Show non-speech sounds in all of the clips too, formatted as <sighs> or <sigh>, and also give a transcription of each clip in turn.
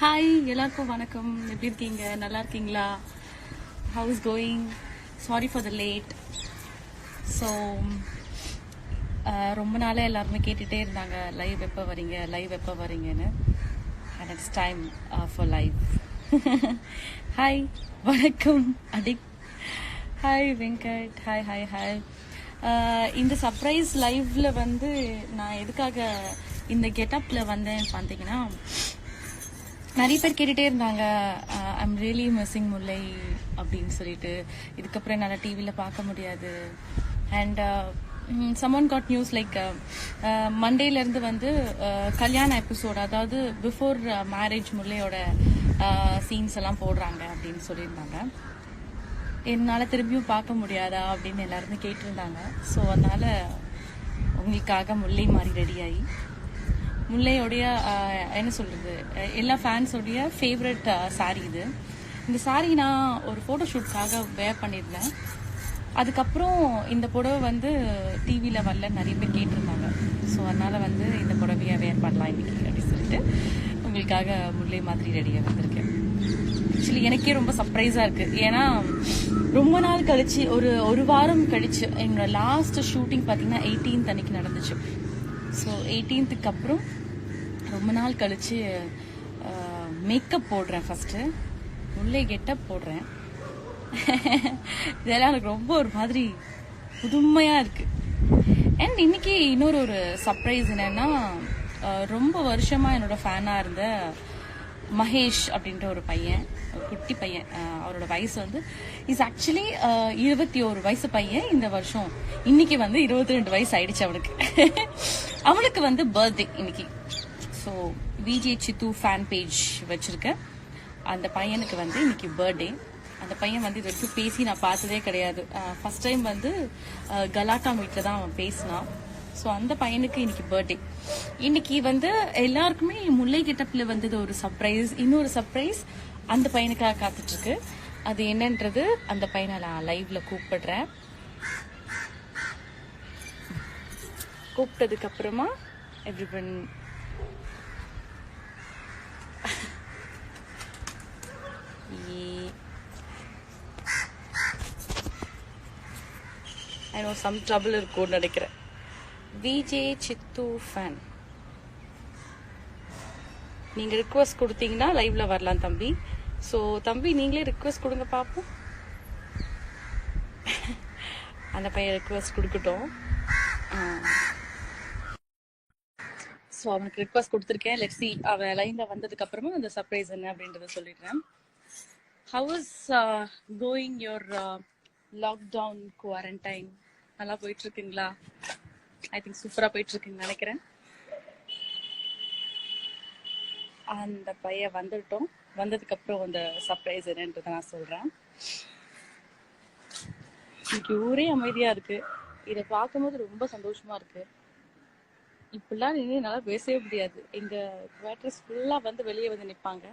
Hi எல்லாருக்கும் வணக்கம். எப்படி இருக்கீங்க? நல்லா இருக்கீங்களா? How's going sorry for the late so ரொம்ப நாளாக எல்லாருமே கேட்டுகிட்டே இருந்தாங்க லைவ் எப்போ வரீங்க? லைவ் எப்போ வரீங்கன்னு? And it's time for live hi வணக்கம். அடிக் hi Venkat hi hi hi இந்த சர்ப்ரைஸ் லைவில் வந்து நான் எதுக்காக இந்த கெட்டப்பில் வந்தேன் பார்த்தீங்கன்னா நிறைய பேர் கேட்டுட்டே இருந்தாங்க ஐம் ரியலி மிஸ்ஸிங் முல்லை அப்படின்னு சொல்லிட்டு. இதுக்கப்புறம் என்னால் டிவியில் பார்க்க முடியாது. And someone got news like மண்டேலேருந்து வந்து கல்யாண எபிசோட் அதாவது பிஃபோர் மேரேஜ் முல்லையோட சீன்ஸ் எல்லாம் போடுறாங்க அப்படின்னு சொல்லியிருந்தாங்க. என்னால் திரும்பியும் பார்க்க முடியாதா அப்படின்னு எல்லாருமே கேட்டிருந்தாங்க. ஸோ அதனால் உங்களுக்காக முல்லை மாதிரி ரெடியாகி முல்லையோடைய என்ன சொல்கிறது எல்லா ஃபேன்ஸோடைய ஃபேவரட் saree இது. இந்த saree நான் ஒரு ஃபோட்டோஷூட்காக வேர் பண்ணியிருந்தேன். அதுக்கப்புறம் இந்த புடவை வந்து டிவியில் வரல நிறைய பேர் கேட்டிருந்தாங்க. ஸோ அதனால் வந்து இந்த புடவையை வேர் பண்ணலாம் இன்றைக்கி அப்படின்னு சொல்லிட்டு உங்களுக்காக முல்லை மாதிரி ரெடியாக வந்திருக்கேன். ஆக்சுவலி எனக்கே ரொம்ப சர்ப்ரைஸாக இருக்குது ஏன்னா ரொம்ப நாள் கழிச்சு ஒரு ஒரு வாரம் கழிச்சு என்னோட லாஸ்ட் ஷூட்டிங் பார்த்தீங்கன்னா எயிட்டீன்த் அன்னைக்கு நடந்துச்சு. ஸோ எயிட்டீன்த்துக்கு அப்புறம் ரொம்ப நாள் கழிச்சு மேக்கப் போடுறேன் ஃபஸ்ட்டு உள்ளே கெட்டப் போடுறேன். இதெல்லாம் எனக்கு ரொம்ப ஒரு மாதிரி புதுமையாக இருக்குது அண்ட் இன்னைக்கு இன்னொரு ஒரு சர்ப்ரைஸ் என்னென்னா ரொம்ப வருஷமாக என்னோட ஃபேனாக இருந்த மகேஷ் அப்படின்ற ஒரு பையன் ஒரு குட்டி பையன் அவரோட வயசு வந்து இஸ் ஆக்சுவலி இருபத்தி ஒரு வயசு பையன் இந்த வருஷம். இன்னைக்கு வந்து இருபத்தி ரெண்டு வயசு ஆயிடுச்சு அவனுக்கு. அவனுக்கு வந்து பர்த்டே இன்னைக்கு. So VJ Siddhu fan page வச்சுருக்கேன். அந்த பையனுக்கு வந்து இன்னைக்கு பர்த்டே அந்த பையன் வந்து இது வரைக்கும் பேசி நான் பார்த்ததே கிடையாது. ஃபர்ஸ்ட் டைம் வந்து கலாட்டா மீட்டில் தான் அவன் பேசினான். ஸோ அந்த பையனுக்கு இன்னைக்கு பர்த்டே இன்னைக்கு வந்து எல்லாருக்குமே முல்லை கெட்டப்பில் வந்தது ஒரு சர்ப்ரைஸ் இன்னொரு சர்ப்ரைஸ் அந்த பையனுக்காக காத்துட்ருக்கு. அது என்னன்றது அந்த பையனை நான் லைவ்ல கூப்பிடுறேன். கூப்பிட்டதுக்கு அப்புறமா எவ்ரிபன் one I know some trouble இருக்கும்னு நினைக்கிறேன். விஜே சித்து ஃபேன் நீங்க ரிக்வஸ்ட் கொடுத்தீங்கன்னா லைவ்ல வரலாம் தம்பி. ஸோ தம்பி நீங்களே ரிக்வஸ்ட் கொடுங்க பார்ப்போம் அந்த பையன் ரிக்வஸ்ட் கொடுக்கட்டும். ஸோ அவனுக்கு ரிக்வஸ்ட் கொடுத்துருக்கேன். லெட் சி அவன் லைன்ல வந்ததுக்கு அப்புறமா அந்த சர்ப்ரைஸ் என்ன அப்படின்றத சொல்லிடுறேன். How is going your lockdown quarantine நல்லா போயிட்டு இருக்குங்களா ஐ திங்க் சூப்பரா போயிட்டு இருக்குன்னு நினைக்கிறேன். அந்த பையன் வந்துட்டோம். வந்ததுக்கு அப்புறம் அந்த சர்ப்ரைஸ் என்னன்றத நான் சொல்றேன். இன்னைக்கு ஊரே அமைதியா இருக்கு. இதை பார்க்கும்போது ரொம்ப சந்தோஷமா இருக்கு. இப்படிலாம் நின்று என்னால் பேசவே முடியாது. எங்க குவார்டர்ஸ் ஃபுல்லா வந்து வெளியே வந்து நிற்பாங்க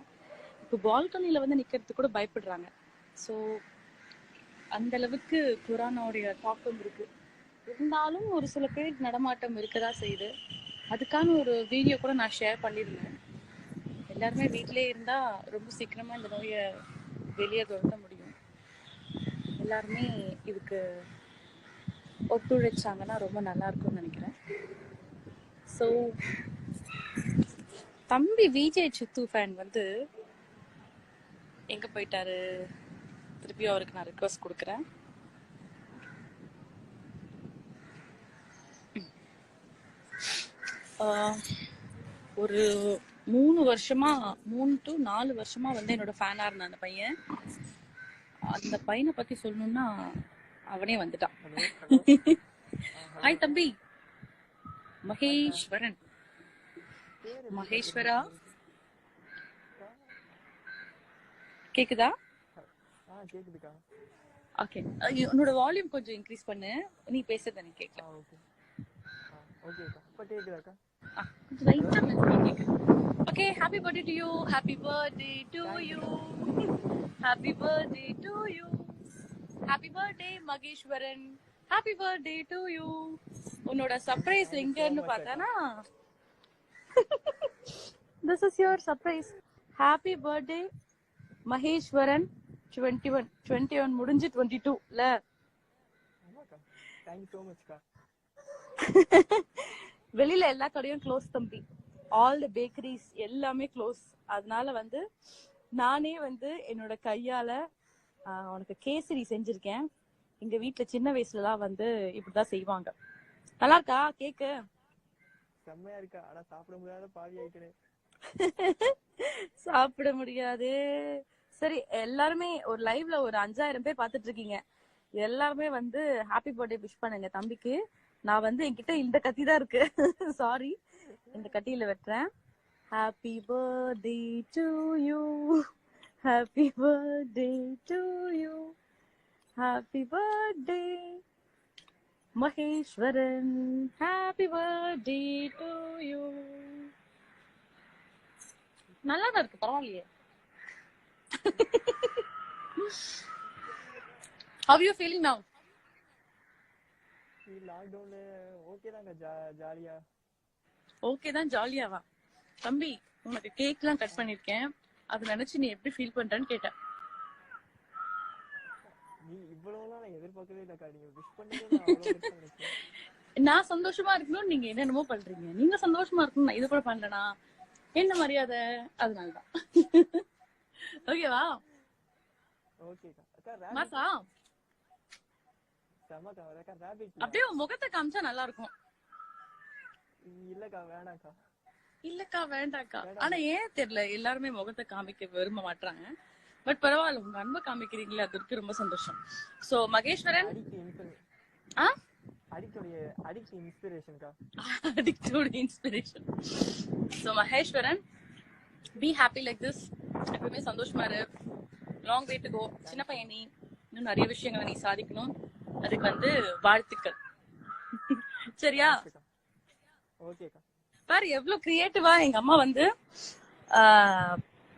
இப்போ பால்கனியில் வந்து நிக்கிறதுக்கு கூட பயப்படுறாங்க. ஸோ அந்த அளவுக்கு கொரோனாவுடைய தாக்கம் இருக்கு. இருந்தாலும் ஒரு சில பேர் நடமாட்டம் இருக்கதா செய்யுது. அதுக்கான ஒரு வீடியோ கூட நான் ஷேர் பண்ணியிருந்தேன். எல்லாருமே வீட்டிலே இருந்தா ரொம்ப சீக்கிரமா இந்த நோயை வெளியே துரத்த முடியும். எல்லாருமே இதுக்கு ஒத்துழைச்சாங்கன்னா ரொம்ப நல்லா இருக்கும்னு நினைக்கிறேன். ஸோ தம்பி விஜய் சித்து ஃபேன் வந்து எங்க போயிட்டாரு? திருப்பியும் அவருக்கு நான் ரிக்வஸ்ட் கொடுக்குறேன். ஒரு மூணு வருஷமா மூணு டு நாலு வருஷமா வந்து என்னோட ஃபேனா இருந்தான் அந்த பையன். அந்த பையனை பத்தி சொல்லணும்னா அவனே வந்துட்டான். ஹாய் தம்பி. மகேஸ்வரன். மகேஸ்வரா? கேக்குதா? ஓகே உன்னோட வால்யூம் கொஞ்சம் இன்க்ரீஸ் பண்ணு. நீ பேசுறது எனக்கு கேட்கல ஆ ஓகே ஓகேக்கா இப்போ கேக்குதாக்கா? கொஞ்சம் லைட்டா okay happy birthday to you happy birthday to you happy birthday to you happy birthday Maheswaran happy birthday to you உன்னோட சர்ப்ரைஸ் எங்கன்னு பார்த்தானா this is your surprise happy birthday Maheswaran twenty one twenty one முடிஞ்சு twenty டூல thank you so மச்க்கா வெளியில எல்லா கடையும் close தம்பி. ஆல் த பேக்கரிஸ் எல்லாமே க்ளோஸ் அதனால வந்து நானே வந்து என்னோட கையால உனக்கு கேசரி செஞ்சிருக்கேன். எங்க வீட்ல சின்ன வயசுலலாம் வந்து இப்படிதான் செய்வாங்க. நல்லா இருக்கா கேக்கு செம்மையா இருக்கா? ஆனா சாப்பிட முடியாத பாவி ஆயிட்டேன். <laughs> சாப்பிட முடியாது. சரி எல்லாருமே ஒரு லைவ்ல ஒரு அஞ்சாயிரம் பேர் பார்த்துட்டு இருக்கீங்க. எல்லாருமே வந்து ஹாப்பி பர்த்டே விஷ் பண்ணுங்க தம்பிக்கு. நான் வந்து என்கிட்ட இந்த கத்தி தான் இருக்கு. <laughs> சாரி இந்த கத்தியில வெட்டுறேன். Happy birthday to you happy birthday to you happy birthday Maheswaran happy birthday to you நல்லா தான் இருக்கு பரவாயில்லையே. <laughs> How you feeling now? லாக்டவுன்ல ஓகே தாங்க ஜாலியா ஓகே தான் ஜாலியாவா தம்பி உனக்கு கேக்லாம் கட் பண்ணிருக்கேன் அது நினைச்சு நீ எப்படி ஃபீல் பண்றேன்னு கேட்டேன் நீ இவ்வளவுலாம் நான் எதிர்பார்க்கவே இல்லக்கா நீங்க விஷ் பண்ணதே நான் சந்தோஷமா இருக்கணும் நீங்க என்னென்னமோ பண்றீங்க நீங்க சந்தோஷமா இருக்கணும் நான் இது கூட பண்ணலனா என்ன மரியாதை அதனாலதான் ஓகேவா ஓகேக்கா மாசா அப்படியே முகத்தை காமிச்சா நல்லா இருக்கும் இல்லக்கா வேணாக்கா. இல்லக்கா வேண்டாக்கா. ஆனா ஏன் தெரியல எல்லாருமே முகத்தை காமிக்க விரும்ப மாட்டாங்க பட் பரவாயில்ல உங்க அன்பை காமிக்கிறீங்களே அதுக்கு ரொம்ப சந்தோஷம். சோ மகேஸ்வரன்? ஆ? அடிக்டோடைய அடிக்ட் இன்ஸ்பிரேஷன்க்கா அடிக்டோட inspiration so Maheswaran be happy like this எப்பவுமே சந்தோஷமா இரு. லாங் வே டு கோ சின்ன பையன் நீ. இன்னும் நிறைய விஷயங்களை நீ சாதிக்கணும். அதுக்கு வந்து வாழ்த்துக்கள். சரியா? பாரு எவ்வளவு கிரியேட்டிவா எங்க அம்மா வந்து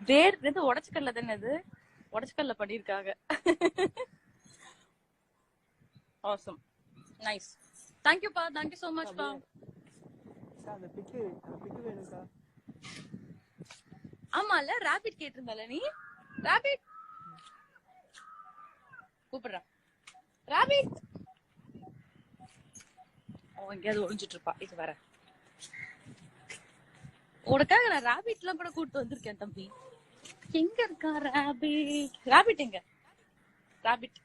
வேர் இது உடச்சுக்கல்ல தானே இது உடச்சுக்கல்ல பண்ணிருக்காங்க ஆசம் நைஸ் தேங்க்யூப்பா தேங்க்யூ சோ மச் பா ஆமால ராபிட் கேட்டிருந்தல நீ? ராபிட் கூப்பிடுறேன். ராபிட் அவன் எங்கேயாவது ஒளிஞ்சிட்டு இருப்பா. இது வர. உனக்காக நான் ராபிட் எல்லாம் கூட கூட்டு வந்திருக்கேன் தம்பி. எங்க இருக்கா ராபிட் ராபிட் எங்க? ராபிட்.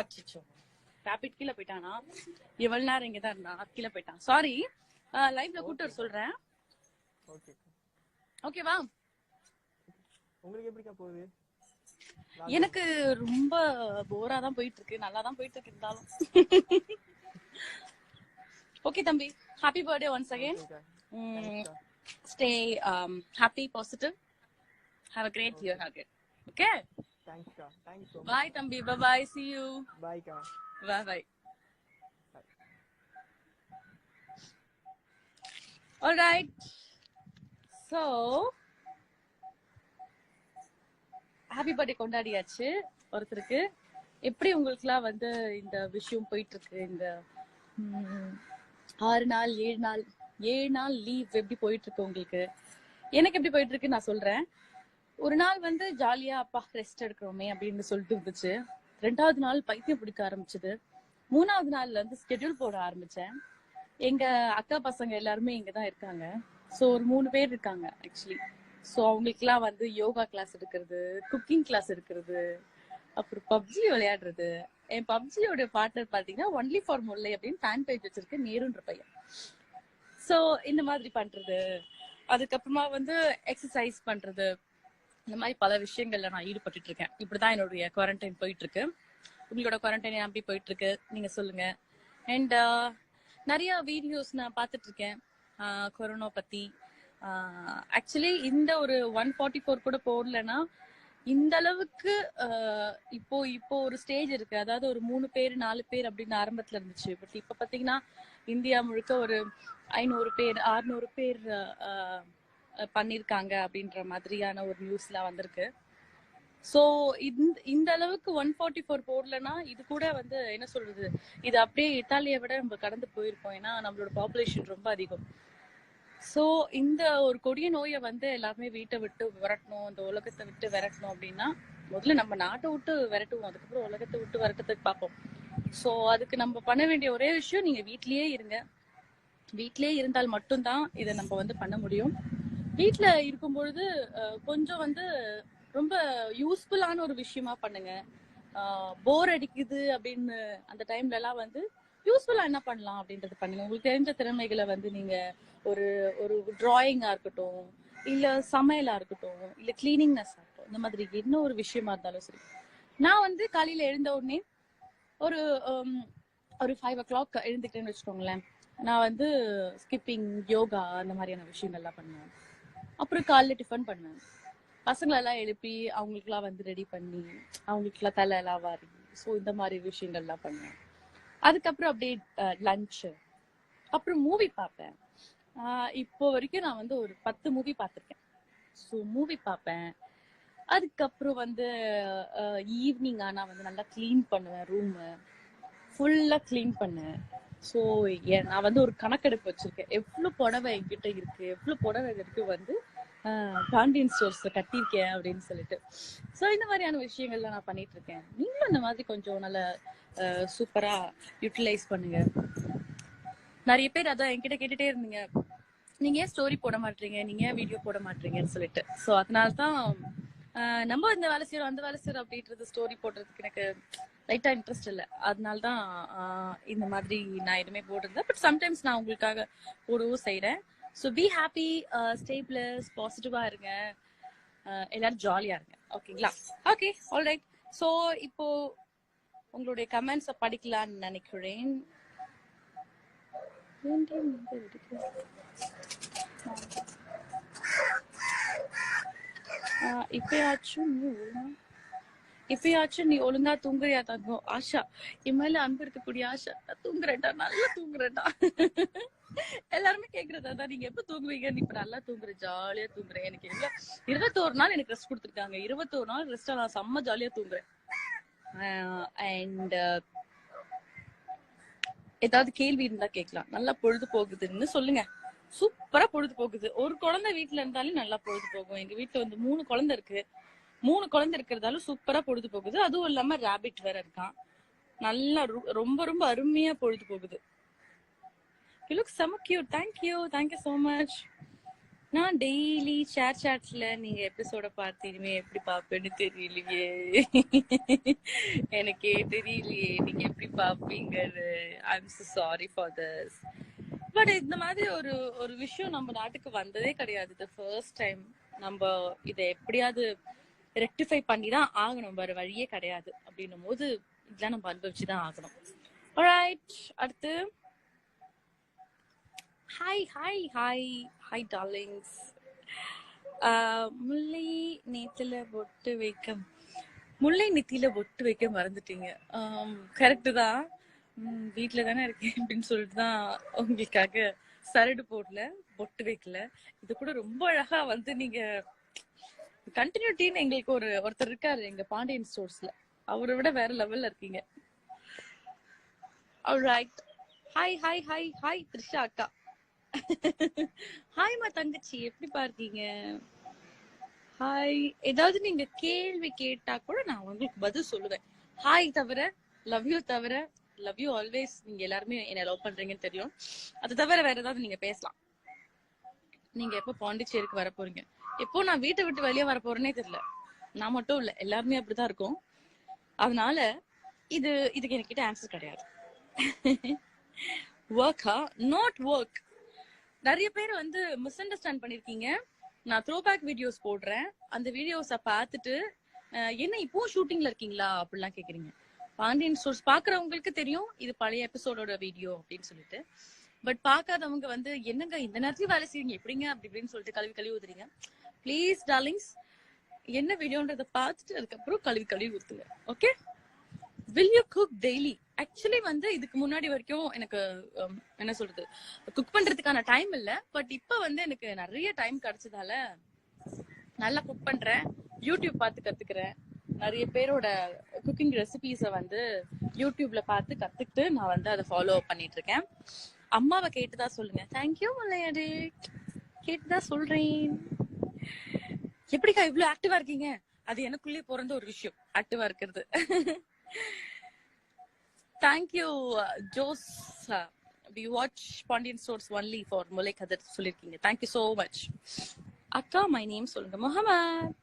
அச்சோ ராபிட் கீழே போயிட்டானா? இவ்வளவு நேரம் இங்கதான் இருந்தான். கீழே போயிட்டான். சாரி லைவ்ல கூட்டு வர சொல்றேன். ஓகேவா உங்களுக்கு எப்படிக்கா போகுது? எனக்கு ரொம்ப போரா தான் போயிட்டு இருக்கு நல்லா தான் போயிட்டு இருக்கு இருந்தாலும். ஓகே தம்பி. ஹாப்பி பர்த்டே ஒன்ஸ் அகைன் ஓகேக்கா stay happy positive have a great year again okay தேங்க்ஸ்க்கா thanks so bye தம்பி. Bye see you. பாய்க்கா bye bye. All right. So happy birthday கொண்டாடியாச்சு ஒருத்தருக்கு. எப்படி உங்களுக்குலாம் வந்து இந்த விஷயம் போயிட்டு இருக்கு இந்த ஆறு நாள் ஏழு நாள் ஏழு நாள் லீவ் எப்படி போயிட்டு இருக்கு உங்களுக்கு? எனக்கு எப்படி போயிட்டு இருக்கு நான் சொல்றேன். ஒரு நாள் வந்து ஜாலியா அப்பா ரெஸ்ட் எடுக்கிறோமே அப்படின்னு சொல்லிட்டு இருந்துச்சு. ரெண்டாவது நாள் பைத்தியம் பிடிக்க ஆரம்பிச்சது. மூணாவது நாள்ல இருந்து ஸ்கெட்யூல் போட ஆரம்பிச்சேன். எங்க அக்கா பசங்க எல்லாருமே இங்க தான் இருக்காங்க. ஸோ ஒரு மூணு பேர் இருக்காங்க ஆக்சுவலி ஸோ அவங்களுக்குலாம் வந்து யோகா கிளாஸ் எடுக்கிறது குக்கிங் கிளாஸ் எடுக்கிறது அப்புறம் பப்ஜி விளையாடுறது. என் பப்ஜியோட பார்ட்னர் பாத்தீங்கன்னா ஒன்லி ஃபார் முல்லை அப்படின்னு ஃபேன் பேஜ் வச்சிருக்க நேருன்ற பையன். ஸோ இந்த மாதிரி பண்றது. அதுக்கப்புறமா வந்து எக்ஸசைஸ் பண்றது. இந்த மாதிரி பல விஷயங்கள்ல நான் ஈடுபட்டு இருக்கேன் இப்படிதான் என்னுடைய குவாரண்டைன் போயிட்டு இருக்கு உங்களோட குவாரண்டைன் நம்பி போயிட்டு இருக்கு நீங்க சொல்லுங்க. அண்ட் uh, நிறைய வீடியோஸ் நான் பார்த்துட்டு இருக்கேன் கொரோனா பத்தி. ஆக்சுவலி இந்த ஒரு ஒன் ஃபார்ட்டி ஃபோர் கூட போடலன்னா இந்த அளவுக்கு ஆஹ், இப்போ இப்போ ஒரு ஸ்டேஜ் இருக்கு. அதாவது ஒரு மூணு பேர் நாலு பேர் அப்படின்னு ஆரம்பத்துல இருந்துச்சு. பட் இப்ப பாத்தீங்கன்னா இந்தியா முழுக்க ஒரு ஐநூறு பேர் ஆறுநூறு பேர் ஆஹ், பண்ணிருக்காங்க அப்படின்ற மாதிரியான ஒரு நியூஸ்லாம் வந்திருக்கு. ஸோ இந்த இந்த அளவுக்கு ஒன் ஃபார்ட்டி ஃபோர் போடலன்னா இது கூட வந்து என்ன சொல்றது? இது அப்படியே இத்தாலியை விட நம்ம கடந்து போயிருக்கோம். ஏன்னா நம்மளோட பாப்புலேஷன் ரொம்ப அதிகம். ஸோ இந்த ஒரு கொடிய நோயை வந்து எல்லாருமே வீட்டை விட்டு விரட்டணும் இந்த உலகத்தை விட்டு விரட்டணும் அப்படின்னா முதல்ல நம்ம நாட்டை விட்டு விரட்டுவோம். அதுக்கப்புறம் உலகத்தை விட்டு விரட்டுறதுக்கு பார்ப்போம். ஸோ அதுக்கு நம்ம பண்ண வேண்டிய ஒரே விஷயம் நீங்க வீட்லயே இருங்க. வீட்லயே இருந்தால் மட்டும்தான் இதை நம்ம வந்து பண்ண முடியும். வீட்டுல இருக்கும் பொழுது கொஞ்சம் வந்து ரொம்ப யூஸ்ஃபுல்லான ஒரு விஷயமா பண்ணுங்க. போர் அடிக்குது அப்படின்னு அந்த டைம்ல எல்லாம் வந்து யூஸ்ஃபுல்லா என்ன பண்ணலாம் அப்படின்றது பண்ணுங்க. உங்களுக்கு தெரிஞ்ச திறமைகளை வந்து நீங்க ஒரு ஒரு டிராயிங்கா இருக்கட்டும் இல்ல சமையலா இருக்கட்டும் இல்ல கிளீனிங்னஸ் ஆகட்டும் இந்த மாதிரி என்ன ஒரு விஷயமா இருந்தாலும் சரி. நான் வந்து காலையில எழுந்த உடனே ஒரு ஒரு ஃபைவ் ஓ கிளாக் எழுந்துக்கிட்டேன்னு வச்சுக்கோங்களேன். நான் வந்து ஸ்கிப்பிங் யோகா அந்த மாதிரியான விஷயங்கள்லாம் பண்ணுவேன். அப்புறம் காலைல டிஃபன் பண்ணுவேன். பசங்களெல்லாம் எழுப்பி அவங்களுக்குலாம் வந்து ரெடி பண்ணி அவங்களுக்குலாம் தலை எல்லாம் வாரி. ஸோ இந்த மாதிரி விஷயங்கள்லாம் பண்ணுவேன். அதுக்கப்புறம் அப்படியே லஞ்சு அப்புறம் மூவி பார்ப்பேன். இப்போ வரைக்கும் நான் வந்து ஒரு பத்து மூவி பார்த்துருக்கேன். ஸோ மூவி பார்ப்பேன். அதுக்கப்புறம் வந்து ஈவினிங் ஆனால் வந்து நல்லா க்ளீன் பண்ணுவேன் ரூமு ஃபுல்லாக க்ளீன் பண்ணேன் ஸோ நான் வந்து ஒரு கணக்கெடுப்பு வச்சுருக்கேன். எவ்வளோ புடவை என்கிட்ட இருக்குது எவ்வளோ புடவை இருக்கு வந்து பாண்டியன் ஸ்டோர்ஸ் கட்டியிருக்கேன் அப்படின்னு சொல்லிட்டு. ஸோ இந்த மாதிரியான விஷயங்கள்லாம் நான் பண்ணிட்டு இருக்கேன் நீங்களும் இந்த மாதிரி கொஞ்சம் நல்ல சூப்பரா யூட்டிலைஸ் பண்ணுங்க. நிறைய பேர் அதான் என்கிட்ட கேட்டுட்டே இருந்தீங்க. நீங்க ஏன் ஸ்டோரி போட மாட்டீங்க? நீங்க ஏன் வீடியோ போட மாட்டீங்கன்னு சொல்லிட்டு. ஸோ அதனால தான் ஆஹ் நம்ம இந்த வேலை செய்யறோம் அந்த வேலை செய்யறோம் அப்படின்றது ஸ்டோரி போடுறதுக்கு எனக்கு லைட்டா இன்ட்ரெஸ்ட் இல்லை. அதனால தான் ஆஹ் இந்த மாதிரி நான் எதுவுமே போடுறது பட் சம்டைம்ஸ் நான் உங்களுக்காக போடவும் செய்யறேன் so be happy stay plus பாசிட்டிவா இருங்க. ஆஹ் எல்லாரும் ஜாலியா இருங்க. ஓகேங்களா ஓகே ஆல்ரைட் ஸோ இப்போ உங்களுடைய கமெண்ட்ஸை படிக்கலாம்னு நினைக்கிறேன். இப்பயாச்சும் நீ ஒழுங்கா இப்பயாச்சும் நீ ஒழுங்கா தூங்குறியா தங்கம்? ஆஷா என் மேல அன்பு இருக்கக்கூடிய ஆஷா தூங்குறேன்டா நல்லா தூங்குறேன்டா. <laughs> எல்லாருமே கேக்குறது அதான் நீங்க எப்ப தூங்குவீங்க? நீ இப்ப நல்லா தூங்குற ஜாலியா தூங்குறேன் எனக்கு இல்ல. இருபத்தோரு நாள் எனக்கு ரெஸ்ட் கொடுத்துருக்காங்க. இருபத்தோரு நாள் ரெஸ்ட் நான் செம்ம ஜாலியா தூங்குறேன். அண்ட் ஏதாவது கேள்வி இருந்தா கேட்கலாம். நல்லா பொழுது போகுதுன்னு சொல்லுங்க. சூப்பரா பொழுது போகுது. ஒரு குழந்தை வீட்ல இருந்தாலும் நல்லா பொழுது போகும். எங்க வீட்டுல வந்து மூணு குழந்தை இருக்கு. மூணு குழந்தை இருக்கிறதால சூப்பரா பொழுது போகுது. அதுவும் இல்லாம ரேபிட் வேற இருக்கான். நல்லா ரொம்ப ரொம்ப அருமையா பொழுது போகுது. யூ லுக் செம cute thank you thank you so much நான் டெய்லி ஷேர் சாட்ஸ்ல நீங்க எபிசோட பார்த்து இனிமே எப்படி பாப்பேன்னு தெரியலையே. எனக்கே தெரியலையே. நீங்க எப்படி பாப்பீங்கன்னு I am sorry for this. But இந்த மாதிரி ஒரு ஒரு விஷயம் நம்ம நாட்டுக்கு வந்ததே கிடையாது. த ஃபர்ஸ்ட் டைம் நம்ம இதை எப்படியாவது ரெக்டிஃபை பண்ணி தான் ஆகணும். வேற வழியே கிடையாது. அப்படின்னும் போது இதெல்லாம் நம்ம அனுபவிச்சு தான் ஆகணும். ரைட் அடுத்து hi hi hi hi darlings Mullai நேத்துல பொட்டு வைக்க முல்லை நெத்தியில பொட்டு வைக்க மறந்துட்டீங்க. Um, கரெக்டு தான். வீட்டில் தானே இருக்கேன் அப்படின்னு சொல்லிட்டு தான் உங்களுக்காக சரடு போடல பொட்டு வைக்கல. இது கூட ரொம்ப அழகா வந்து நீங்க கண்டினியூட்டின்னு எங்களுக்கு ஒரு ஒருத்தர் இருக்காரு எங்க பாண்டியன் ஸ்டோர்ஸ்ல அவரை விட வேற லெவல்ல இருக்கீங்க. Hi hi hi hi Trisha அக்கா. <laughs> ஹாய்மா தங்கச்சி. எப்படி இருக்கீங்க ஹாய் ஏதாவது நீங்க கேள்வி கேட்டா கூட நான் உங்களுக்கு பதில் சொல்லுவேன். ஹாய் தவிர லவ் யூ தவிர லவ் யூ ஆல்வேஸ் நீங்க எல்லாருமே என்ன லவ் பண்றீங்கன்னு தெரியும். அது தவிர வேற ஏதாவது நீங்க பேசலாம். நீங்க எப்போ பாண்டிச்சேரிக்கு வர போறீங்க? எப்போ நான் வீட்டை விட்டு வெளியே வர போறேனே தெரியல. நான் மட்டும் இல்ல எல்லாருமே அப்படிதான் இருக்கும். அதனால இது இதுக்கு என்கிட்ட ஆன்சர் கிடையாது. ஒர்க்கா நாட் ஒர்க் நிறைய பேர் வந்து மிஸ் அண்டர்ஸ்டாண்ட் பண்ணிருக்கீங்க. நான் த்ரோ பேக் வீடியோஸ் போடுறேன். அந்த வீடியோஸ பார்த்துட்டு என்ன இப்போ ஷூட்டிங்ல இருக்கீங்களா? அப்படிலாம் கேக்குறீங்க. பாண்டியன் ஸ்டோர்ஸ் பாக்குறவங்களுக்கு தெரியும் இது பழைய எபிசோடோட வீடியோ அப்படின்னு சொல்லிட்டு. பட் பார்க்காதவங்க வந்து என்னங்க இந்த நேரத்துலயும் வேலை செய்வீங்க எப்படிங்க? அப்படி இப்படின்னு சொல்லிட்டு கழுவி கழுவி ஊத்துறீங்க. ப்ளீஸ் டார்லிங்ஸ் என்ன வீடியோன்றத பார்த்துட்டு அதுக்கப்புறம் கழுவி கழுவி ஊத்துங்க. Okay will you cook daily actually வந்து இதுக்கு முன்னாடி வரைக்கும் எனக்கு um, என்ன சொல்றது குக் பண்றதுக்கான டைம் இல்ல. பட் இப்ப வந்து எனக்கு நிறைய டைம் கிடைச்சதால நல்லா குக் பண்றேன். யூடியூப் பார்த்து கத்துக்கிறேன். நிறைய பேரோட குக்கிங் ரெசிபீஸை வந்து யூடியூப்ல பார்த்து கத்துக்கிட்டு நான் வந்து அதை ஃபாலோ பண்ணிட்டு இருக்கேன். அம்மாவை கேட்டுதான் சொல்லுங்க. தேங்க்யூ மலையாடி கேட்டுதான் சொல்றேன். எப்படிக்கா இவ்வளவு ஆக்டிவா இருக்கீங்க? அது எனக்குள்ளே பிறந்த ஒரு விஷயம் ஆக்டிவா இருக்கிறது. Thank you Jose we watch Pandian stores only for Mullai Kathir சொல்லியிருக்கீங்க தேங்க்யூ சோ மச் அக்கா மை நேம் சொல்லுங்க. முகமத்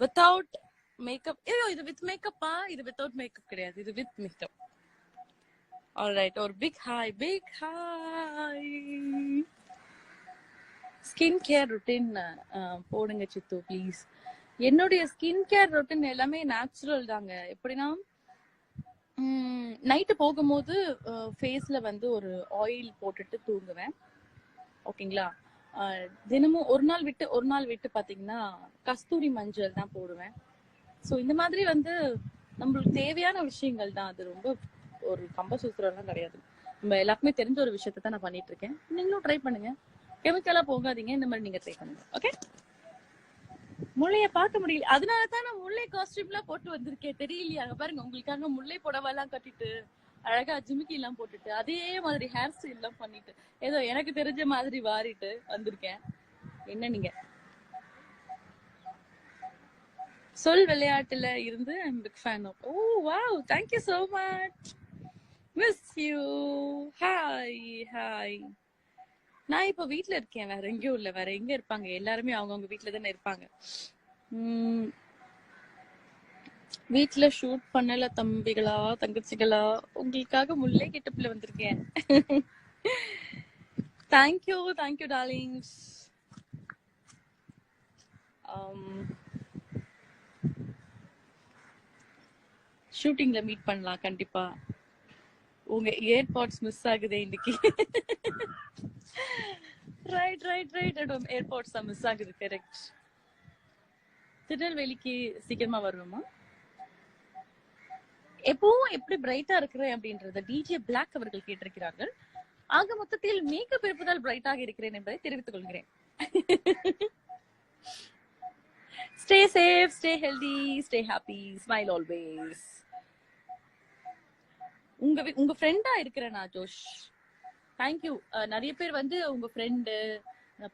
வித்தவுட் மேக்கப் ஐயோ இது வித் மேக்கப்பா இது வித்தவுட் மேக்கப் கிடையாது. இது வித் மேக்கப் ஆல்ரைட் ஒரு big hi big hi skin care routine போடுங்க சித்து ப்ளீஸ் என்னுடைய ஸ்கின் கேர் ரொட்டீன் எல்லாமே நேச்சுரல் தாங்க. எப்படின்னா நைட்டு போகும்போது ஃபேஸ்ல வந்து ஒரு ஆயில் போட்டுட்டு தூங்குவேன். ஓகேங்களா? தினமும் ஒரு நாள் விட்டு ஒரு நாள் விட்டு பார்த்தீங்கன்னா கஸ்தூரி மஞ்சள் தான் போடுவேன். ஸோ இந்த மாதிரி வந்து நம்மளுக்கு தேவையான விஷயங்கள் தான். அது ரொம்ப ஒரு கம்பசூத்திரம்லாம் கிடையாது. நம்ம எல்லாருக்குமே தெரிஞ்ச ஒரு விஷயத்த தான் நான் பண்ணிட்டு இருக்கேன். நீங்களும் ட்ரை பண்ணுங்க. கெமிக்கலா போகாதீங்க. இந்த மாதிரி நீங்க ட்ரை பண்ணுங்க. ஓகே முள்ளைய பார்க்க முடியல. அதனாலதான் நான் முல்லை காஸ்டியூம்லாம் போட்டு வந்திருக்கேன். தெரியலையா அங்க பாருங்க உங்களுக்காக முல்லை புடவெல்லாம் கட்டிட்டு அழகா ஜிமிக்கி எல்லாம் போட்டுட்டு அதே மாதிரி ஹேர் ஸ்டைல் எல்லாம் பண்ணிட்டு ஏதோ எனக்கு தெரிஞ்ச மாதிரி வாரிட்டு வந்திருக்கேன். என்ன நீங்க? சொல் விளையாட்டுல இருந்து I'm big fan of oh wow thank you much miss you hi hi நான் இப்ப வீட்ல இருக்கேன். வேற எங்கேயும் இல்ல. வேற எங்க இருப்பாங்க? எல்லாருமே அவங்கவுங்க வீட்டுல தானே இருப்பாங்க. உம் வீட்ல ஷூட் பண்ணல தம்பிகளா தங்கச்சிகளா? உங்களுக்காக முல்லை கெட்டப்புல வந்திருக்கேன். Thank you thank you darlings ஷூட்டிங்ல meet பண்ணலாம். கண்டிப்பா. உங்க ஏர்பாட்ஸ் மிஸ் ஆகுதே இன்னைக்கு? ரைட் ரைட் ரைட் ஏர்பாட்ஸ் தான் மிஸ் ஆகுது கரெக்ட் திருநெல்வேலிக்கு சீக்கிரமா வருவோமா? எப்பவும் எப்படி பிரைட்டா இருக்கிறேன் அப்படின்றத டிஜே பிளாக் அவர்கள் கேட்டிருக்கிறார்கள். ஆக மொத்தத்தில் மேக்கப் இருப்பதால் பிரைட்டாக இருக்கிறேன் என்பதை தெரிவித்துக் கொள்கிறேன். Stay safe stay healthy stay happy smile always உங்க உங்க ஃப்ரெண்டா இருக்கிறேன் நான் ஜோஷ் தேங்க்யூ நிறைய பேர் வந்து உங்க ஃப்ரெண்டு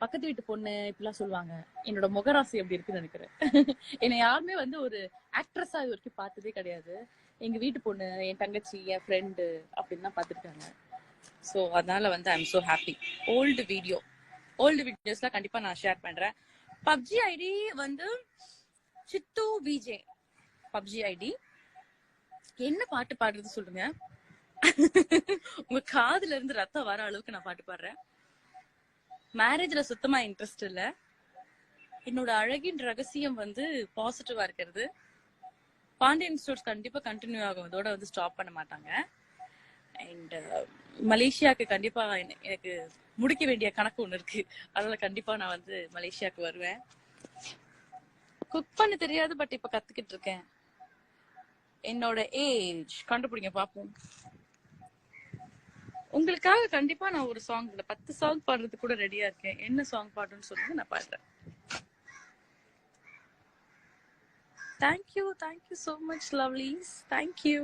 பக்கத்து வீட்டு பொண்ணு இப்படிலாம் சொல்லுவாங்க. என்னோட முகராசி அப்படி இருக்குன்னு நினைக்கிறேன். <laughs> என்னை யாருமே வந்து ஒரு ஆக்ட்ரஸா இது வரைக்கும் பார்த்ததே கிடையாது. எங்க வீட்டு பொண்ணு என் தங்கச்சி என் ஃப்ரெண்டு அப்படின்னு தான் பார்த்துருக்காங்க. ஸோ அதனால வந்து I am so happy old video old வீடியோஸ்லாம் கண்டிப்பா நான் ஷேர் பண்றேன். பப்ஜி ஐடி வந்து சித்து விஜே பப்ஜி ஐடி என்ன பாட்டு பாடுறது சொல்லுங்க. உங்க காதுல இருந்து ரத்தம் வர அளவுக்கு நான் பாட்டு பாடுறேன். மேரேஜ்ல சுத்தமா இன்ட்ரெஸ்ட் இல்ல. என்னோட அழகின் ரகசியம் வந்து பாசிட்டிவா இருக்கிறது. பாண்டியன் ஸ்டோர்ஸ் கண்டிப்பா கண்டினியூ ஆகும். இதோட வந்து ஸ்டாப் பண்ண மாட்டாங்க. அண்ட் uh, மலேசியாக்கு கண்டிப்பா எனக்கு முடிக்க வேண்டிய கணக்கு ஒண்ணு இருக்கு. அதனால கண்டிப்பா நான் வந்து மலேசியாக்கு வருவேன். குக் பண்ண தெரியாது பட் இப்ப கத்துக்கிட்டு இருக்கேன். என்னோட ஏஜ் கண்டுபிடிங்க பாப்போம். உங்களுக்காக கண்டிப்பா நான் ஒரு சாங் பத்து சாங் பாடுறது கூட ரெடியா இருக்கேன். என்ன சாங் பாடுன்னு சொல்லுங்க நான் பாடுறேன். Thank you thank you so much lovelies thank you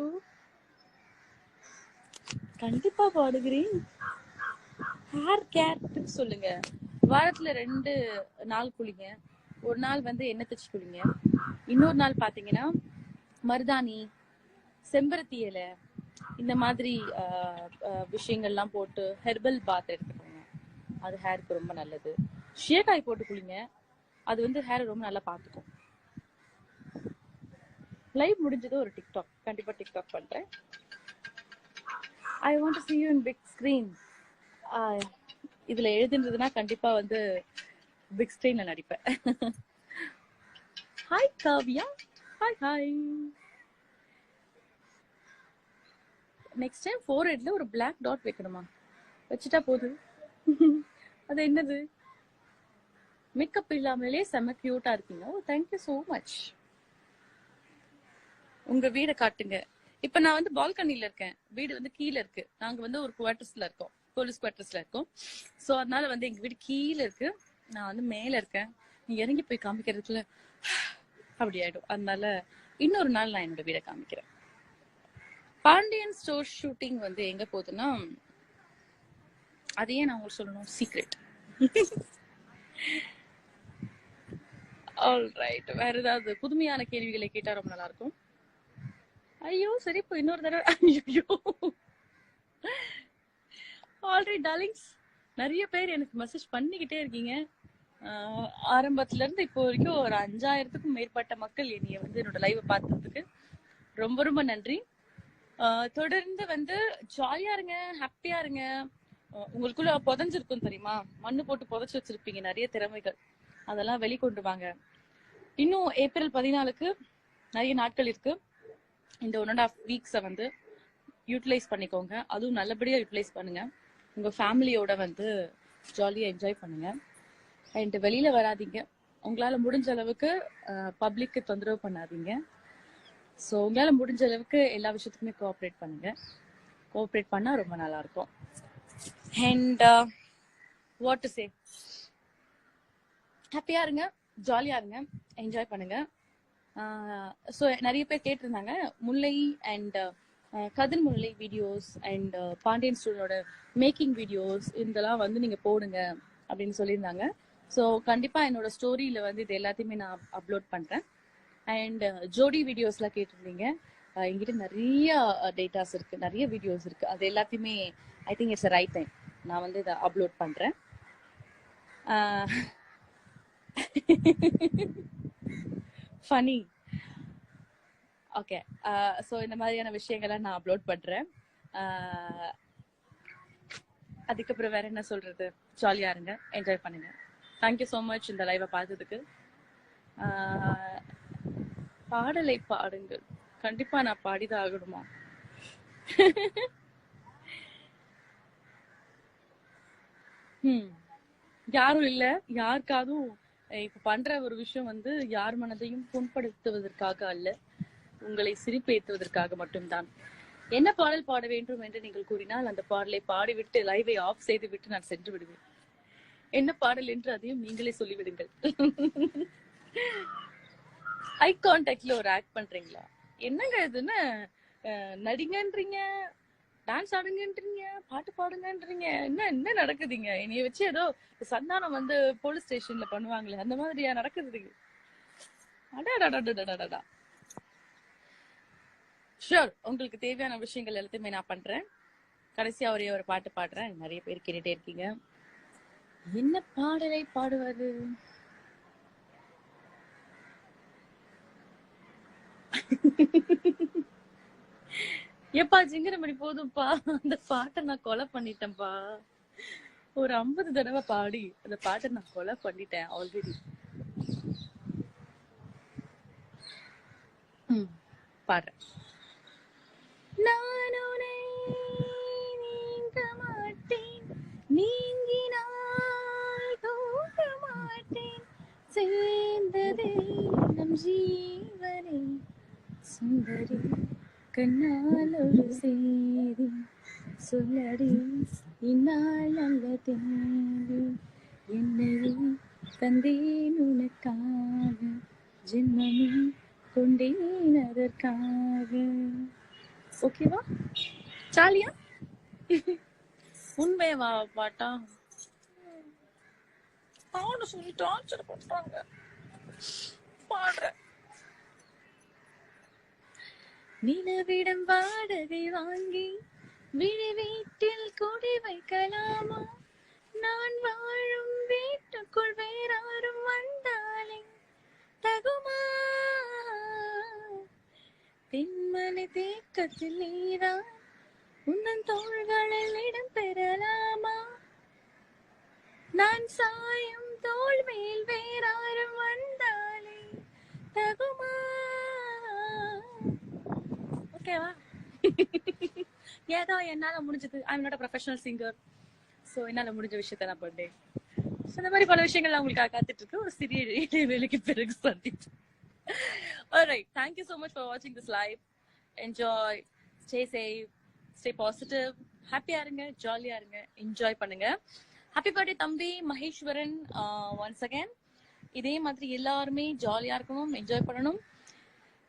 கண்டிப்பா பாடுகிறேன். ஹேர் கேர் டிப்ஸ் சொல்லுங்க. வாரத்துல ரெண்டு நாள் குளிங்க. ஒரு நாள் வந்து எண்ணெய் தச்சு குளிங்க. இன்னொரு நாள் பாத்தீங்கன்னா மருதாணி செம்பருத்தி இலை இந்த மாதிரி விஷயங்கள்லாம் போட்டு ஹெர்பல் பாத் எடுத்துக்கோங்க. அது ஹேருக்கு ரொம்ப நல்லது. ஷியக்காய் போட்டு குளிங்க. அது வந்து ஹேர் ரொம்ப நல்லா பார்த்துக்கும். லைவ் முடிஞ்சது ஒரு டிக்டாக் கண்டிப்பா டிக்டாக் பண்றேன். I want to you in big screen இதுல எழுதுனதுன்னா கண்டிப்பா வந்து பிக் ஸ்கிரீன்ல நடிப்பேன். Hi Kavya hi hi next time four ஹெட்ல ஒரு பிளாக் டாட் வைக்கணுமா? வச்சுட்டா போதும் அது என்னது? மேக்கப் இல்லாமலே செம கியூட்டா இருக்கீங்க. ஓ தேங்க்யூ ஸோ மச் உங்க வீடை காட்டுங்க. இப்ப நான் வந்து பால்கனில இருக்கேன். வீடு வந்து கீழே இருக்கு. நாங்க வந்து ஒரு குவார்டர்ஸ்ல இருக்கோம். போலீஸ் குவார்டர்ஸ்ல இருக்கோம். சோ அதனால வந்து எங்க வீடு கீழே இருக்கு. நான் வந்து மேல இருக்கேன். நீ இறங்கி போய் காமிக்கிறதுக்குள்ள <sighs> அப்படி ஆயிடும். அதனால இன்னொரு நாள் நான் என்னோட வீடை காமிக்கிறேன். பாண்டியன் ஸ்டோர் ஷூட்டிங் வந்து எங்க போகுதுன்னா அதையே நான் உங்களுக்கு சொல்லணும் சீக்ரெட் ஆல்ரைட் வேற ஏதாவது புதுமையான கேள்விகளை கேட்டா ரொம்ப நல்லா இருக்கும் ஐயோ சரி இப்போ இன்னொரு தடவை. ஐயோ. ஆல்ரைட் டார்லிங்ஸ் நிறைய பேர் எனக்கு மெசேஜ் பண்ணிக்கிட்டே இருக்கீங்க. ஆரம்பத்துல இருந்து இப்போ வரைக்கும் ஒரு அஞ்சாயிரத்துக்கும் மேற்பட்ட மக்கள் என்னைய வந்து என்னோட லைவை பார்த்ததுக்கு ரொம்ப ரொம்ப நன்றி. தொடர்ந்து வந்து ஜாலியா இருங்க ஹாப்பியா இருங்க. உங்களுக்குள்ள புதஞ்சிருக்கும் தெரியுமா? மண்ணு போட்டு புதைச்சு வச்சிருப்பீங்க நிறைய திறமைகள். அதெல்லாம் வெளிக்கொண்டு வாங்க. இன்னும் ஏப்ரல் பதினாலுக்கு நிறைய நாட்கள் இருக்கு. இந்த ஒன் அண்ட் ஆஃப் வீக்ஸை வந்து யூட்டிலைஸ் பண்ணிக்கோங்க. அதுவும் நல்லபடியா யூட்டிலைஸ் பண்ணுங்க. உங்க ஃபேமிலியோட வந்து ஜாலியா என்ஜாய் பண்ணுங்க. அண்ட் வெளியில வராதீங்க. உங்களால முடிஞ்ச அளவுக்கு பப்ளிக்கு தொந்தரவு பண்ணாதீங்க. ஸோ உங்களால் முடிஞ்ச அளவுக்கு எல்லா விஷயத்துக்குமே கோஆப்ரேட் பண்ணுங்க. கோஆப்ரேட் பண்ணா ரொம்ப நல்லா இருக்கும் அண்ட் வாட் டு சே ஹாப்பியாக இருங்க ஜாலியாக இருங்க என்ஜாய் பண்ணுங்க. Uh, ஸோ நிறைய பேர் கேட்டிருந்தாங்க Mullai and uh, Kathir Mullai videos and uh, Pandian ஸ்டூடனோட making videos இதெல்லாம் வந்து நீங்க போடுங்க அப்படின்னு சொல்லியிருந்தாங்க. ஸோ கண்டிப்பாக என்னோட ஸ்டோரியில் வந்து இது எல்லாத்தையுமே நான் அப்லோட் பண்றேன். அண்ட் ஜோடி வீடியோஸ்லாம் கேட்டிருந்தீங்க. எங்கிட்ட நிறைய டேட்டாஸ் இருக்கு. நிறைய வீடியோஸ் இருக்கு. அது எல்லாத்தையுமே I think it's right time நான் வந்து இதை அப்லோட் பண்றேன். ஃபனி ஓகே ஸோ இந்த மாதிரியான விஷயங்களை நான் அப்லோட் பண்றேன். அதுக்கப்புறம் வேற என்ன சொல்றது? ஜாலியா இருங்க. என்ஜாய் பண்ணுங்க. தேங்க்யூ ஸோ மச் இந்த லைவை பார்த்ததுக்கு. பாடலை பாடுங்கள். கண்டிப்பா நான் பாடிதான் ஆகணுமா ஹம். யாரும் இல்ல. யாருக்காதும் இப்ப பண்ற ஒரு விஷயம் வந்து யார் மனதையும் புண்படுத்துவதற்காக அல்ல. உங்களை சிரிப்பேற்றுவதற்காக மட்டும்தான். என்ன பாடல் பாட வேண்டும் என்று நீங்கள் கூறினால் அந்த பாடலை பாடிவிட்டு லைவை ஆஃப் செய்து விட்டு நான் சென்று விடுவேன். என்ன பாடல் என்று அதையும் நீங்களே சொல்லிவிடுங்கள். ஐ கான்டாக்ட்ல ஒரு ஆக்ட் பண்றீங்களா? என்னங்க இதுன்னு நடிங்கன்றீங்க டான்ஸ் ஆடுங்கன்றீங்க பாட்டு பாடுங்கன்றீங்க என்ன என்ன நடக்குதுங்க? என்னைய வச்சு ஏதோ சந்தானம் வந்து போலீஸ் ஸ்டேஷன்ல பண்ணுவாங்களே அந்த மாதிரியா நடக்குது அடாடாடாடாடாடா ஷூர் உங்களுக்கு தேவையான விஷயங்கள் எல்லாத்தையுமே நான் பண்றேன். கடைசியா ஒரே ஒரு பாட்டு பாடுறேன். நிறைய பேர் கேட்டுட்டே இருக்கீங்க. என்ன பாடலை பாடுவது? ஏப்பா ஜிங்கரமணி போதும்ப்பா. அந்த பாட்டை நான் கொலை பண்ணிட்டேன்ப்பா. ஒரு ஐம்பது தடவை பாடி அந்த பாட்டை நான் கொலை பண்ணிட்டேன் ஆல்ரெடி பாடுறேன். நான் உன்னை நீங்க மாட்டேன். நீங்கினால் தூங்க மாட்டேன். சேர்ந்ததே நம் ஜீவனை. சுந்தரி கண்ணால் ஒரு செய்தி சொல்லடி. இந்நாள் நல்ல தேடி என்னை தந்தேன் உனக்காக. ஜென்மமே கொண்டேன் அதற்காக. ஓகேவா? ஜாலியா? உண்மையவா பாட்டா? பாட சொல்லி டார்ச்சர் பண்றாங்க பாடுறேன் நிலவிடம் வாடகை வாங்கி விழி வீட்டில் குடி வைக்கலாமா? நான் வாழும் வீட்டுக்குள் வேறாரும் வந்தாலே தகுமா? தென்மலை தேக்கத்தில் நீரா? உன்னன் தோள்களில் இடம் பெறலாமா? நான் சாயும் தோல் மேல் வேறாரும் வந்தாலே தகுமா? ஓகேவா <laughs> ஏதோ என்னால முடிஞ்சது. I'm not professional singer so என்னால முடிஞ்ச விஷயத்த நான் பண்ணேன். So, இந்த மாதிரி பல விஷயங்கள் நான் உங்களுக்காக காத்துட்டு இருக்கு ஒரு சிறிய இடைவேளைக்கு பிறகு Alright, thank you so much for watching this live. Enjoy, stay safe, stay positive, ஹாப்பியா இருங்க. ஜாலியா இருங்க. என்ஜாய் பண்ணுங்க. ஹாப்பி பர்த்டே தம்பி மகேஸ்வரன். ஒன்ஸ் அகேன் இதே மாதிரி எல்லாருமே ஜாலியா இருக்கணும் என்ஜாய் பண்ணணும்.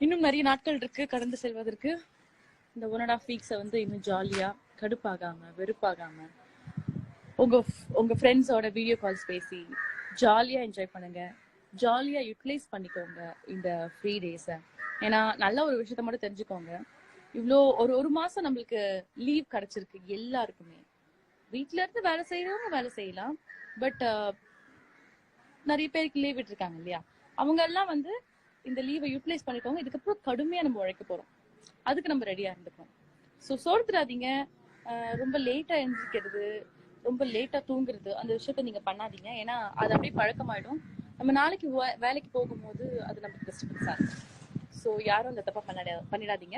இன்னும் நிறைய நாட்கள் இருக்கு கடந்து செல்வதற்கு. இந்த ஒன் அண்ட் ஆஃப் வீக்ஸை வந்து இன்னும் ஜாலியா கடுப்பாகாம வெறுப்பாகாம உங்க உங்க ஃப்ரெண்ட்ஸோட வீடியோ கால்ஸ் பேசி ஜாலியாக என்ஜாய் பண்ணுங்க. ஜாலியாக யூட்டிலைஸ் பண்ணிக்கோங்க இந்த ஃப்ரீ டேஸை ஏன்னா நல்ல ஒரு விஷயத்த மட்டும் தெரிஞ்சுக்கோங்க. இவ்வளோ ஒரு ஒரு மாசம் நம்மளுக்கு லீவ் கிடைச்சிருக்கு எல்லாருக்குமே. வீட்டுல இருந்து வேலை செய்யறவங்க வேலை செய்யலாம். பட் நிறைய பேருக்கு லீவ் விட்டுருக்காங்க இல்லையா? அவங்க எல்லாம் வந்து இந்த லீவை யூட்டிலைஸ் பண்ணிக்கோங்க. இதுக்கப்புறம் கடுமையா நம்ம உழைக்க போறோம். அதுக்கு நம்ம ரெடியா இருந்துக்கோம் ஸோ சோர்த்துடாதீங்க ரொம்ப லேட்டா எழுந்திருக்கிறது ரொம்ப லேட்டா தூங்குறது அந்த விஷயத்த நீங்க பண்ணாதீங்க. ஏன்னா அது அப்படியே பழக்கமாயிடும். நம்ம நாளைக்கு வே- வேலைக்கு போகும்போது அது நமக்கு டிஸ்டர்பன்ஸா இருக்கும் ஸோ யாரும் அந்த தப்பா பண்ணிட பண்ணிடாதீங்க.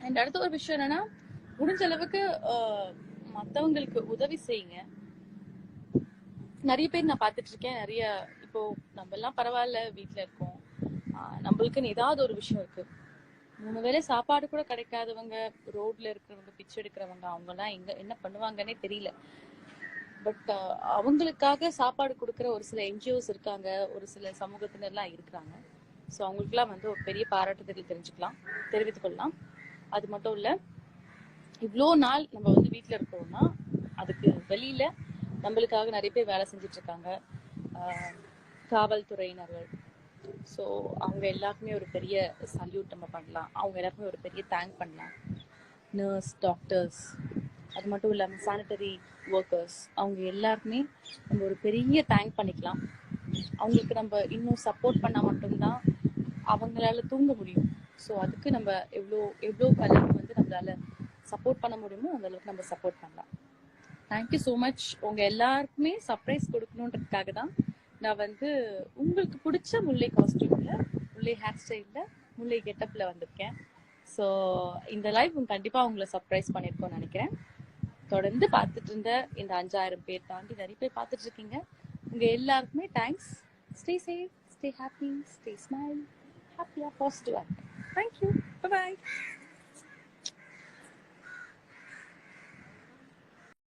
அண்ட் அடுத்த ஒரு விஷயம் என்னன்னா முடிஞ்ச அளவுக்கு மற்றவங்களுக்கு உதவி செய்யுங்க. நிறைய பேர் நான் பார்த்துட்டு இருக்கேன். நிறைய இப்போ நம்ம எல்லாம் பரவாயில்ல வீட்டில் இருக்கோம். நம்மளுக்குன்னு ஏதாவது ஒரு விஷயம் இருக்கு. மூணு வேளை சாப்பாடு கூட கிடைக்காதவங்க ரோட்ல இருக்கிறவங்க பிச்சை எடுக்கிறவங்க அவங்க எல்லாம் எங்க என்ன பண்ணுவாங்கன்னே தெரியல. பட் அவங்களுக்காக சாப்பாடு கொடுக்குற ஒரு சில என்ஜிஓஸ் இருக்காங்க ஒரு சில சமூகத்தினர்லாம் இருக்கிறாங்க. ஸோ அவங்களுக்குலாம் வந்து ஒரு பெரிய பாராட்டுதல் தெரிஞ்சுக்கலாம் தெரிவித்துக் கொள்ளலாம். அது மட்டும் இல்லை இவ்வளோ நாள் நம்ம வந்து வீட்டில் இருக்கிறோம்னா அதுக்கு வெளியில நம்மளுக்காக நிறைய பேர் வேலை செஞ்சுட்டு இருக்காங்க. காவல்துறையினர்கள் ஸோ அவங்க எல்லாருக்குமே ஒரு பெரிய சல்யூட் நம்ம பண்ணலாம். அவங்க எல்லாருக்குமே ஒரு பெரிய தேங்க் பண்ணலாம். நர்ஸ் டாக்டர்ஸ் அது மட்டும் இல்லாமல் சானிட்டரி ஒர்க்கர்ஸ் அவங்க எல்லாருக்குமே நம்ம ஒரு பெரிய தேங்க் பண்ணிக்கலாம். அவங்களுக்கு நம்ம இன்னும் சப்போர்ட் பண்ணால் மட்டும்தான் அவங்களால தூங்க முடியும். ஸோ அதுக்கு நம்ம எவ்வளோ எவ்வளோ அளவுக்கு வந்து நம்மளால சப்போர்ட் பண்ண முடியுமோ அந்த அளவுக்கு நம்ம சப்போர்ட் பண்ணலாம். தேங்க்யூ ஸோ மச் உங்கள் எல்லாருக்குமே சர்ப்ரைஸ் கொடுக்கணுன்றதுக்காக தான் நான் வந்து உங்களுக்கு பிடிச்ச முல்லை காஸ்டியூம்ல முல்லை ஹேர் ஸ்டைல்ல முல்லை கெட்டப்ல வந்திருக்கேன். ஸோ இந்த லைவ் கண்டிப்பா உங்களை சர்ப்ரைஸ் பண்ணியிருக்கோம்னு நினைக்கிறேன். தொடர்ந்து பார்த்துட்டு இருந்த இந்த அஞ்சாயிரம் பேர் தாண்டி நிறைய பேர் பார்த்துட்டு இருக்கீங்க. உங்க எல்லாருக்குமே thanks stay safe stay happy stay smile ஹாப்பியா பாசிட்டிவா தேங்க்யூ பாய்